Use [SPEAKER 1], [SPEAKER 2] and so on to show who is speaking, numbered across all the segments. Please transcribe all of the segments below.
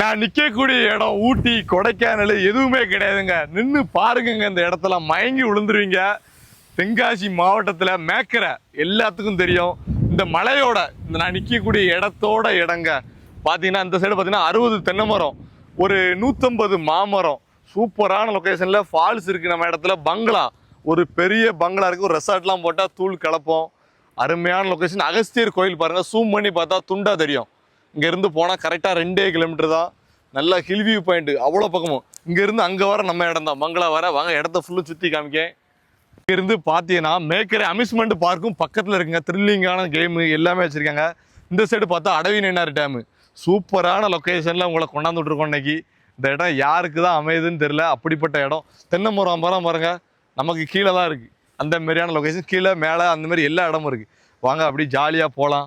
[SPEAKER 1] நான் நிற்கக்கூடிய இடம் ஊட்டி கொடைக்கானல் எதுவுமே கிடையாதுங்க. நின்று பாருங்கங்க இந்த இடத்துல மயங்கி விழுந்துருவீங்க. தென்காசி மாவட்டத்தில் மேக்கரை எல்லாத்துக்கும் தெரியும். இந்த மலையோட இந்த நான் நிற்கக்கூடிய இடத்தோட இடங்க. பார்த்தீங்கன்னா இந்த சைடு பார்த்தீங்கன்னா அறுபது தென்னை மரம் ஒரு நூற்றம்பது மாமரம். சூப்பரான லொக்கேஷனில் ஃபால்ஸ் இருக்குது நம்ம இடத்துல. பங்களா ஒரு பெரிய பங்களா இருக்குது ஒரு ரெசார்ட்லாம் போட்டால் தூள் கலப்போம். அருமையான லொக்கேஷன் அகஸ்தியர் கோயில் பாருங்கள் சூம் பண்ணி பார்த்தா துண்டாக தெரியும். இங்கேருந்து போனால் கரெக்டாக ரெண்டே கிலோமீட்டர் தான். நல்ல ஹில் வியூ பாயிண்ட் அவ்வளோ பக்கமும். இங்கேருந்து அங்கே வர நம்ம இடம் தான். மங்களா வர வாங்க இடத்த ஃபுல்லும் சுற்றி காமிக்கேன். இங்கேருந்து பார்த்தீங்கன்னா மேக்கரை அம்யூஸ்மெண்ட் பார்க்கும் பக்கத்தில் இருக்குங்க. த்ரில்லிங்கான கேமு எல்லாமே வச்சுருக்காங்க. இந்த சைடு பார்த்தா அடவி நென்னார் டேமு சூப்பரான லொக்கேஷனில் உங்களை கொண்டாந்து விட்ருக்கோம் இன்றைக்கி இந்த இடம் யாருக்கு தான் அமையுதுன்னு தெரியல. அப்படிப்பட்ட இடம். தென்னை மரம் மரம் பாருங்க. நமக்கு கீழே தான் இருக்குது அந்த மாதிரியான லொக்கேஷன் கீழே மேலே அந்த மாதிரி எல்லா இடமும் இருக்குது வாங்க அப்படி ஜாலியாக போகலாம்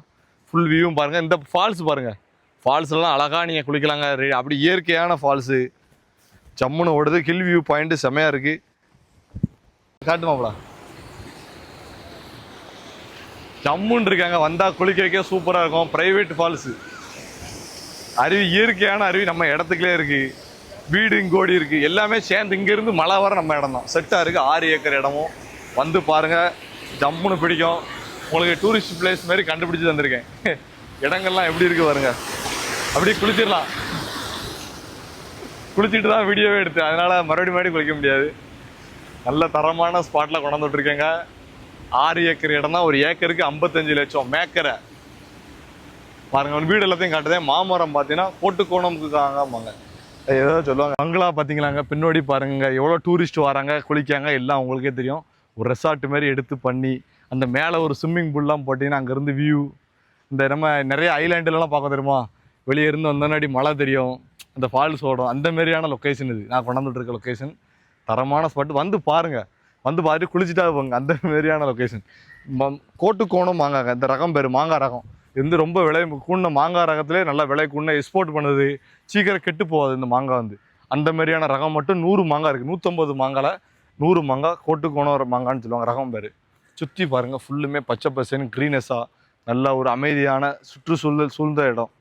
[SPEAKER 1] ஃபுல் வியூவும் பாருங்கள் இந்த ஃபால்ஸ் பாருங்கள் ஃபால்ஸ்லாம் அழகாக நீங்கள் குளிக்கலாங்க. அப்படி இயற்கையான ஃபால்ஸு ஜம்முன்னு ஓடுது. ஹில் வியூ பாயிண்ட்டு செமையாக இருக்குது காட்டுமாப்ளா ஜம்முன்னு இருக்காங்க. வந்தால் குளிக்க வைக்க சூப்பராக இருக்கும். ப்ரைவேட் ஃபால்ஸு அருவி இயற்கையான அருவி நம்ம இடத்துக்குள்ளே இருக்குது வீடு இங்கோடி இருக்குது எல்லாமே சேர்ந்து இங்கேருந்து மழை வர நம்ம இடம் தான் செட்டாக இருக்குது ஆறு ஏக்கர் இடமும். வந்து பாருங்கள் ஜம்முன்னு பிடிக்கும். உங்களுக்கு டூரிஸ்ட் பிளேஸ் மாதிரி கண்டுபிடிச்சி தந்திருக்கேன். இடங்கள்லாம் எப்படி இருக்கு பாருங்க. அப்படியே குளிச்சிடலாம். குளிச்சுட்டு தான் வீடியோவே எடுத்தேன். அதனால மறுபடியும் மறுபடியும் குளிக்க முடியாது. நல்ல தரமான ஸ்பாட்டில் கொண்டாந்து விட்டுருக்கேங்க ஆறு ஏக்கர் இடம் தான். ஒரு ஏக்கருக்கு ஐம்பத்தஞ்சு லட்சம் மேக்கரை. பாருங்க அவன் வீடு எல்லாத்தையும் காட்டுதேன். மாமரம் பார்த்தீங்கன்னா போட்டு கோட்டுக்கோணம்க்குக்காங்க ஏதோ சொல்லுவாங்க. பங்களா பார்த்தீங்களாங்க? பின்னாடி பாருங்க. எவ்வளோ டூரிஸ்ட் வராங்க குளிக்காங்க எல்லாம் உங்களுக்கே தெரியும். ஒரு ரெசார்ட் மாதிரி எடுத்து பண்ணி அந்த மேலே ஒரு ஸ்விம்மிங் பூல்லாம் போட்டிங்கன்னா அங்கேருந்து வியூ இந்த நம்ம நிறைய ஐலாண்டுலலாம் பார்க்க தெரியுமா? வெளியே இருந்து வந்தோன்னாடி மழை தெரியும். அந்த ஃபால்ஸ் ஓடும். அந்த மாதிரியான லொக்கேஷன் இது. நான் கொண்டாந்துட்டு இருக்க லொக்கேஷன் தரமான ஸ்பாட் வந்து பாருங்கள் வந்து பார்த்துட்டு குளிச்சுட்டா போங்க. அந்த மாதிரியான லொக்கேஷன் கோட்டு கோணம் மாங்காங்க இந்த ரகம் பேர் மாங்காய் ரகம். இது வந்து ரொம்ப விலை கூண்ண மாங்காய் ரகத்திலே நல்லா விலை கூடின எக்ஸ்போர்ட் பண்ணுது. சீக்கிரம் கெட்டு போகாது இந்த மாங்காய் வந்து. அந்த மாதிரியான ரகம் மட்டும் நூறு மாங்காய் இருக்குது நூற்றம்பது மாங்காயில் நூறு மாங்காய் கோட்டுக்கோணம் மாங்கான்னு சொல்லுவாங்க. ரகம் பேர். சுற்றி பாருங்கள் ஃபுல்லுமே பச்சை பசேன்னு க்ரீனஸாக நல்ல ஒரு அமைதியான சுற்றுச்சூழல் சூழ்ந்த இடம்.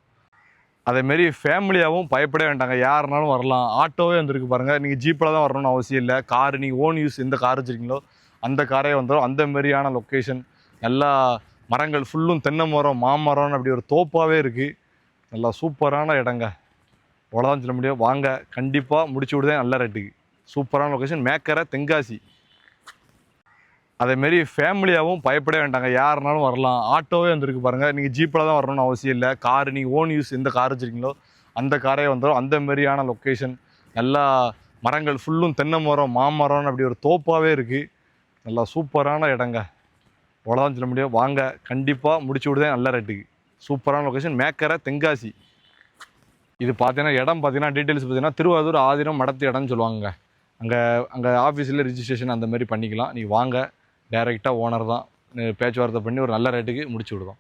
[SPEAKER 1] அதேமாரி ஃபேமிலியாகவும் பயப்பட வேண்டாங்க யாருனாலும் வரலாம். ஆட்டோவே வந்திருக்கு பாருங்கள் நீங்கள் ஜீப்பில் தான் வரணும்னு அவசியம் இல்லை. கார் நீங்கள் ஓன் யூஸ் எந்த கார் வச்சுருக்கீங்களோ அந்த காரே வந்துடும் அந்த மாதிரியான லொக்கேஷன் நல்லா மரங்கள் ஃபுல்லும் தென்னை மரம் மாமரம்னு அப்படி ஒரு தோப்பாகவே இருக்குது நல்லா சூப்பரான இடங்க. அவ்வளோதான் சொல்ல முடியும். வாங்க கண்டிப்பாக முடிச்சு விடுதேன் நல்ல ரேட்டுக்கு சூப்பரான லொக்கேஷன் மேக்கரை தென்காசி. அதேமாரி ஃபேமிலியாகவும் பயப்பட வேண்டாங்க. யாருனாலும் வரலாம். ஆட்டோவே வந்திருக்கு பாருங்கள் நீங்கள் ஜீப்பில் தான் வரணும்னு அவசியம் இல்லை. கார் நீங்கள் ஓன் யூஸ் எந்த கார் வச்சுருக்கீங்களோ அந்த காரே வந்துடும் அந்த மாதிரியான லொக்கேஷன் நல்லா மரங்கள் ஃபுல்லும் தென்னை மரம் மாமரம்னு அப்படி ஒரு தோப்பாகவே இருக்குது நல்லா சூப்பரான இடங்க. அவ்வளோதான் சொல்ல முடியும். வாங்க. கண்டிப்பாக முடிச்சு விடுதேன். நல்ல ரேட்டுக்கு சூப்பரான லொக்கேஷன் மேக்கரை தென்காசி. இது பார்த்தீங்கன்னா இடம் பார்த்தீங்கன்னா டீட்டெயில்ஸ் பார்த்தீங்கன்னா திருவாரூர் ஆதினம் மடத்து இடம்னு சொல்லுவாங்க அங்கே அங்கே ஆஃபீஸில் ரிஜிஸ்ட்ரேஷன் அந்த மாதிரி பண்ணிக்கலாம். நீங்கள் வாங்க. டைரெக்டாக ஓனர் தான். பேச்சுவார்த்தை பண்ணி ஒரு நல்ல ரேட்டுக்கு முடிச்சு விடுவோம்